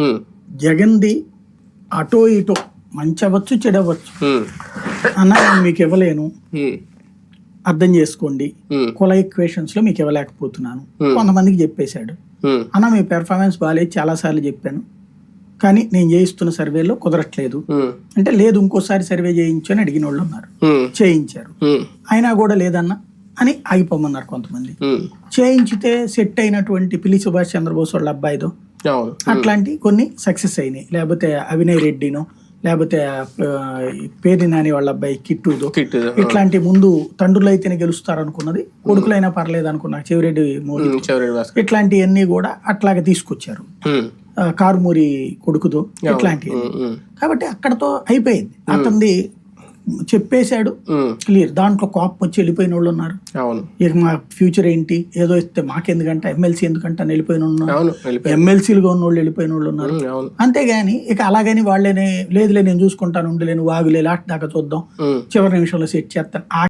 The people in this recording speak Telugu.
ఉమ్, జగన్ది అటో ఇటో మంచి అవ్వచ్చు చెడవచ్చు అన్న నేను మీకు ఇవ్వలేను. అర్థం చేసుకోండి. కుల ఈక్వేషన్స్లో మీకు ఇవ్వలేకపోతున్నాను. కొంతమందికి చెప్పేశాడు. అన్న మీ పెర్ఫార్మెన్స్ బాగాలేదు చాలాసార్లు చెప్పాను. కానీ నేను చేయిస్తున్న సర్వేలో కుదరట్లేదు. అంటే లేదు ఇంకోసారి సర్వే చేయించు అని అడిగిన వాళ్ళు ఉన్నారు. చేయించారు. అయినా కూడా లేదన్న అని ఆగిపోమన్నారు కొంతమంది. చేయించితే సెట్ అయినటువంటి పిల్లి సుభాష్ చంద్రబోస్ వాళ్ళ అబ్బాయిదో అట్లాంటి కొన్ని సక్సెస్ అయినాయి. లేకపోతే అవినయ్ రెడ్డినో లేకపోతే పేరు నాని వాళ్ళ అబ్బాయి కిట్టుదో కిట్ ఇట్లాంటి ముందు తండ్రులు అయితేనే గెలుస్తారు అనుకున్నది కొడుకులైనా పర్లేదు అనుకున్నా చెవిరెడ్డి మోడీ ఇట్లాంటివన్నీ కూడా అట్లాగే తీసుకొచ్చారు. కారుమూరి కొడుకుదో ఇట్లాంటివి. కాబట్టి అక్కడతో అయిపోయింది. అతనిది చెప్పేశాడు. క్లియర్. దాంట్లో కోపం వచ్చి వెళ్ళిపోయిన వాళ్ళు ఉన్నారు. అవును. ఇక మా ఫ్యూచర్ ఏంటి? ఏదో ఇస్తే మాకెందుకంటే ఎమ్మెల్సీ ఎందుకంటే అని వెళ్ళిపోయిన వాళ్ళు ఉన్నారు. ఎమ్మెల్సీలుగా ఉన్న వాళ్ళు వెళ్ళిపోయిన వాళ్ళు ఉన్నారు. అంతేగాని ఇక అలాగని వాళ్ళేనే లేదులే నేను చూసుకుంటాను ఉండలేను వాగులే లాస్ట్ దాకా చూద్దాం. చివరి నిమిషంలో సెట్ చేస్తాను.